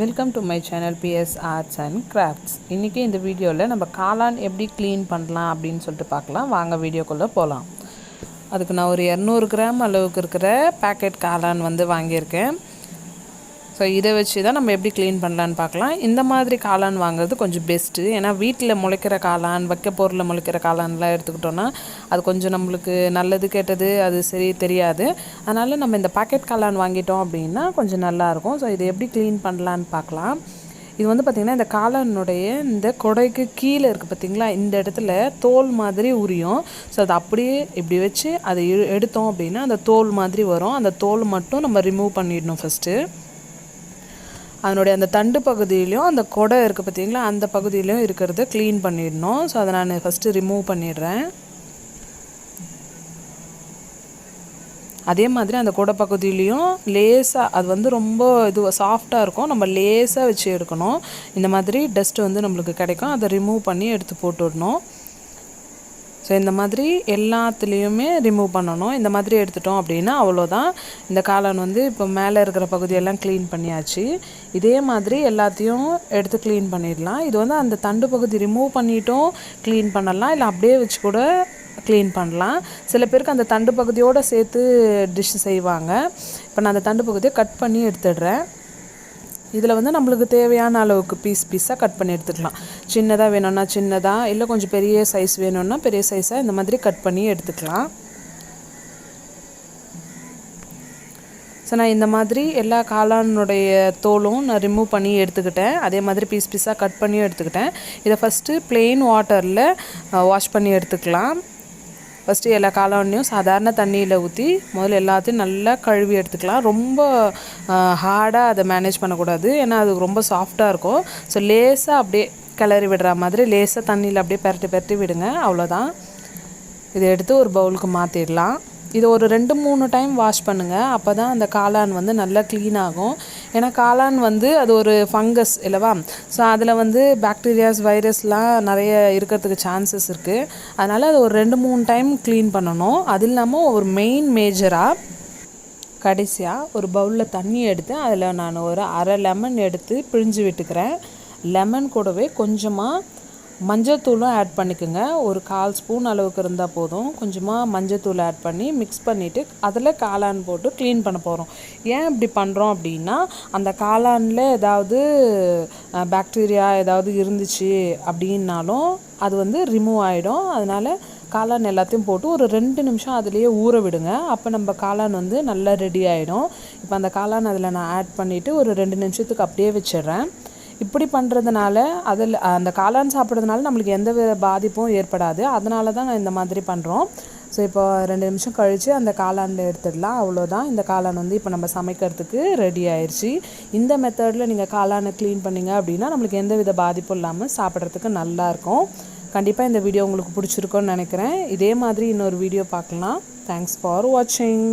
Welcome to my channel PS arts and crafts இன்றைக்கி இந்த வீடியோவில் நம்ம காளான் எப்படி க்ளீன் பண்ணலாம் அப்படின்னு சொல்லிட்டு பார்க்கலாம். வாங்க வீடியோக்குள்ளே போகலாம் அதுக்கு நான் ஒரு இரநூறு கிராம் அளவுக்கு இருக்கிற பேக்கெட் காளான் வந்து வாங்கியிருக்கேன். ஸோ இதை வச்சு தான் நம்ம எப்படி க்ளீன் பண்ணலான்னு பார்க்கலாம். இந்த மாதிரி காளான் வாங்குறது கொஞ்சம் பெஸ்ட்டு ஏன்னா வீட்டில் முளைக்கிற காளான் வைக்க பொருளில் முளைக்கிற காளான்லாம் எடுத்துக்கிட்டோன்னா அது கொஞ்சம் நம்மளுக்கு நல்லது கெட்டது அது சரி தெரியாது. அதனால் நம்ம இந்த பாக்கெட் காளான் வாங்கிட்டோம் அப்படின்னா கொஞ்சம் நல்லாயிருக்கும் ஸோ இதை எப்படி க்ளீன் பண்ணலான்னு பார்க்கலாம். இது வந்து பார்த்திங்கன்னா இந்த காளானுடைய இந்த கொடைக்கு கீழே இருக்குது பார்த்திங்களா இந்த இடத்துல தோல் மாதிரி உரியும். ஸோ அதை அப்படியே இப்படி வச்சு அதை எடுத்தோம் அப்படின்னா அந்த தோல் மாதிரி வரும். அந்த தோல் மட்டும் நம்ம ரிமூவ் பண்ணிடணும் ஃபஸ்ட்டு அதனுடைய அந்த தண்டு பகுதியிலையும் அந்த கொடை இருக்குது பார்த்தீங்களா அந்த பகுதியிலையும் இருக்கிறத க்ளீன் பண்ணிடணும். ஸோ அதை நான் ஃபஸ்ட்டு ரிமூவ் பண்ணிடுறேன். அதே மாதிரி அந்த கொடை பகுதியிலையும் லேசாக அது வந்து ரொம்ப இது சாஃப்டாக இருக்கும். நம்ம லேசாக வச்சு எடுக்கணும். இந்த மாதிரி டஸ்ட் வந்து நம்மளுக்கு கிடைக்கும். அதை ரிமூவ் பண்ணி எடுத்து போட்டுடணும். ஸோ இந்த மாதிரி எல்லாத்துலேயுமே ரிமூவ் பண்ணணும். இந்த மாதிரி எடுத்துட்டோம் அப்படின்னா அவ்வளோதான் இந்த காளான் வந்து இப்போ மேலே இருக்கிற பகுதியெல்லாம் க்ளீன் பண்ணியாச்சு. இதே மாதிரி எல்லாத்தையும் எடுத்து க்ளீன் பண்ணிடலாம். இது வந்து அந்த தண்டு பகுதி ரிமூவ் பண்ணிட்டும் க்ளீன் பண்ணலாம். இல்லை அப்படியே வச்சு கூட க்ளீன் பண்ணலாம். சில பேருக்கு அந்த தண்டு பகுதியோடு சேர்த்து டிஷ் செய்வாங்க. இப்போ நான் அந்த தண்டு பகுதியை கட் பண்ணி எடுத்துடுறேன். இதில் வந்து நம்மளுக்கு தேவையான அளவுக்கு பீஸ் பீஸாக கட் பண்ணி எடுத்துக்கலாம். சின்னதாக வேணும்னா சின்னதாக இல்லை கொஞ்சம் பெரிய சைஸ் வேணும்னா பெரிய சைஸாக இந்த மாதிரி கட் பண்ணி எடுத்துக்கலாம். ஸோ நான் இந்த மாதிரி எல்லா காளானுடைய தோலும் நான் ரிமூவ் பண்ணி எடுத்துக்கிட்டேன். அதே மாதிரி பீஸ் பீஸாக கட் பண்ணியும் எடுத்துக்கிட்டேன். இதை ஃபஸ்ட்டு ப்ளெயின் வாட்டரில் வாஷ் பண்ணி எடுத்துக்கலாம். ஃபஸ்ட்டு எல்லா காளானையும் சாதாரண தண்ணியில் ஊற்றி முதல்ல எல்லாத்தையும் நல்லா கழுவி எடுத்துக்கலாம். ரொம்ப ஹார்டாக அதை மேனேஜ் பண்ணக்கூடாது. ஏன்னா அது ரொம்ப சாஃப்டாக இருக்கும். ஸோ லேசாக அப்படியே கிளறி விடுற மாதிரி லேசாக தண்ணியில் அப்படியே பெரட்டி பெரட்டி விடுங்க. அவ்வளோதான் இதை எடுத்து ஒரு பவுலுக்கு மாற்றிடலாம் இது ஒரு ரெண்டு மூணு டைம் வாஷ் பண்ணுங்கள் அப்போ தான் அந்த காளான் வந்து நல்லா க்ளீன் ஆகும். ஏன்னா காளான் வந்து அது ஒரு ஃபங்கஸ் இல்லைவா? ஸோ அதில் வந்து பாக்டீரியாஸ் வைரஸ்லாம் நிறைய இருக்கிறதுக்கு சான்சஸ் இருக்குது அதனால் அது ஒரு ரெண்டு மூணு டைம் க்ளீன் பண்ணணும். அது இல்லாமல் ஒரு மெயின் மேஜராக கடைசியாக ஒரு பவுலில் தண்ணி எடுத்து அதில் நான் ஒரு அரை லெமன் எடுத்து பிழிஞ்சு விட்டுக்கிறேன். லெமன் கூடவே கொஞ்சமாக மஞ்சத்தூளும் ஆட் பண்ணிக்கோங்க. ஒரு கால் ஸ்பூன் அளவுக்கு இருந்தால் போதும். கொஞ்சமாக மஞ்சத்தூள் ஆட் பண்ணி மிக்ஸ் பண்ணிவிட்டு அதில் காளான் போட்டு க்ளீன் பண்ண போகிறோம் ஏன் இப்படி பண்ணுறோம் அப்படின்னா அந்த காளானில் ஏதாவது பாக்டீரியா ஏதாவது இருந்துச்சு அப்படின்னாலும் அது வந்து ரிமூவ் ஆகிடும் அதனால் காளான் எல்லாத்தையும் போட்டு ஒரு ரெண்டு நிமிஷம் அதுலேயே ஊற விடுங்க. அப்போ நம்ம காளான் வந்து நல்லா ரெடி ஆகிடும் இப்போ அந்த காளான் அதில் நான் ஆட் பண்ணிவிட்டு ஒரு ரெண்டு நிமிஷத்துக்கு அப்படியே வச்சிடுறேன். இப்படி பண்ணுறதுனால அதில் அந்த காளான் சாப்பிட்றதுனால நம்மளுக்கு எந்த வித பாதிப்பும் ஏற்படாது. அதனால தான் நான் இந்த மாதிரி பண்ணுறோம் ஸோ இப்போ ரெண்டு நிமிஷம் கழித்து அந்த காளானில் எடுத்துடலாம். அவ்வளோதான். இந்த காளான் வந்து இப்போ நம்ம சமைக்கிறதுக்கு ரெடி ஆயிடுச்சு இந்த மெத்தடில் நீங்கள் காளானை க்ளீன் பண்ணீங்க அப்படின்னா நம்மளுக்கு எந்த வித பாதிப்பும் இல்லாமல் சாப்பிட்றதுக்கு நல்லாயிருக்கும் கண்டிப்பாக இந்த வீடியோ உங்களுக்கு பிடிச்சிருக்கோன்னு நினைக்கிறேன். இதே மாதிரி இன்னொரு வீடியோ பார்க்கலாம். தேங்க்ஸ் ஃபார் வாட்சிங்